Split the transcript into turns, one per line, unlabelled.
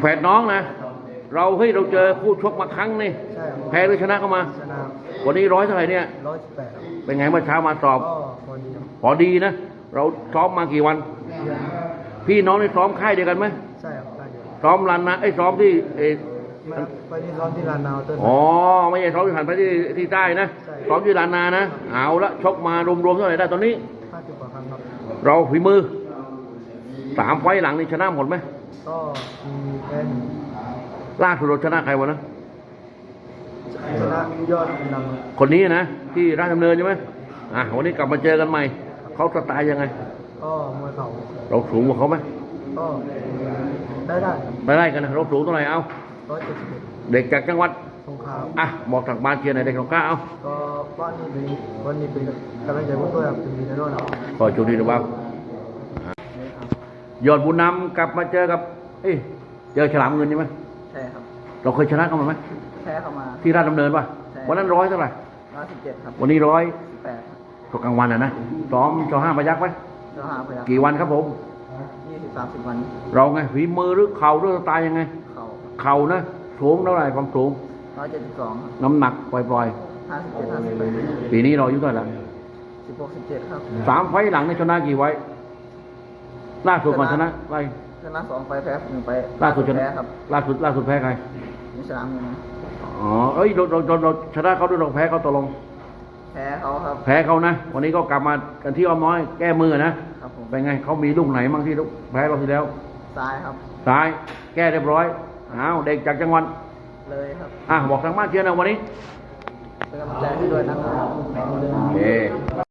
แฝดน้องนะ เราเฮ้ยเราเจอคู่ชกมาครั้งนี่
ใช่ครับ
แพ้หรือชนะเข้ามา
ชนะ
วันนี้ร้อยเท่าไหร่เนี่ย
ร้อยสิบแปดครับ
เป็นไงเมื่อเช้ามาสอบ
ก็พอดีครับ
พอดีนะ เราซ้อมมากี่วัน
เดือน
พี่น้องนี่ซ้อมค่ายเดียวกันไหม
ใช่ครับได้เดือน
ซ้อมรันนะไอ้ยซ้อมที่เออ
มาไปที่ซ้อมที่ลานนาวเต้น
อ๋อไม่ใช่ซ้อมที่หันไปที่ที่ใต้นะ
ใช่
ซ้อมที่ลานนานะ เอาละชกมารวมๆเท่าไหร่ได้ตอนนี้
ห้าสิบกว่าครั้งครับ
เราฝีมือสามไฟต์หลังนี่ชนะหมดไหม
ก็มีแพ้หนึ่ง
ล่าสุดเราชนะใครวะนะ
ชนะยอดนำครับ
คนนี้นะ ที่ราชดำเนินใช่ไหมอะวันนี้กลับมาเจอกันใหม่ เขาสไตล์ยังไง
ก็มวยเข่า
เราสูงกว่าเขาไหม
ก็ได้ได้
ไม่ไล่กันนะเราสูงเท่าไหร่เอา
ร้อยเจ็ดสิบเอ็ด
เด็กจากจังหวัด
สงคราม
อะบอกทางบ้านเชียร์หน่อยเด็กของกล้าเอา
ก็บ้านนี้เป็นวันนี้เป็นกำลังใจพวกตัวครับเป็นมีในโน่นครับ
ขอจุดดีนะบ้าง ยอดบุญนำกลับมาเจอกับ เอ้ยเจอฉลามเงินใช่ไหม
ใช่ครับ
เราเคยชนะเขามาไหม
แพ้เข้ามา
ที่ราชดำเนินป่ะ
ใช่
วันนั้นร้อยเท่าไหร่
ร้อยสิบเจ็ดครับ
วันนี้ร้อย
สิบแปด
ก็กลางวันอะนะซ้อมชอห้าพยักไหม
แล้วหาไปครับ
กี่วันครับผม
ยี่สิบสามสิบวัน
เราไงฝีมือหรือเข่าหรือสไตล์ยังไง
เข่า
เข่านะสูงเท่าไหร่ความสูง
ร้อยเจ็ดสิบสอง
น้ำหนักปล่อย
ห้าสิบเจ็ดห้าสิบแปด
ๆ ปีนี้เราอายุเท่าไหร่แล้ว
สิบหกสิบเจ็ดครับ
สามไฟต์หลังในชนะกี่ไว้ ล่าสุดก่อนชนะไล่
ชนะสองไฟแพ้หนึ่งไป
ล่าสุดชนะ
แพ้ครับ
ล่าสุดล่าสุดแพ้ใคร
มีสนามหนึ่ง
อ๋อเอ้ยเราเราเราเราชนะเขาด้วยเราแพ้เขาตกลง
แพ้เขาครับ
แพ้เขานะ วันนี้ก็กลับมากันที่อ้อมน้อยแก้มือนะ
ครับผม
เป็นไงเขามีลูกไหนบ้างที่ลูกแพ้เราที่แล้ว
ซ้ายครับ
ซ้ายแก้เรียบร้อยอ้าวเด็กจากจังหวัด
เลยครับ
อะบอกทางบ้านเชียร์นะวันนี้
เป็นกำลังใจให้ด้วยนะครับ
โอเค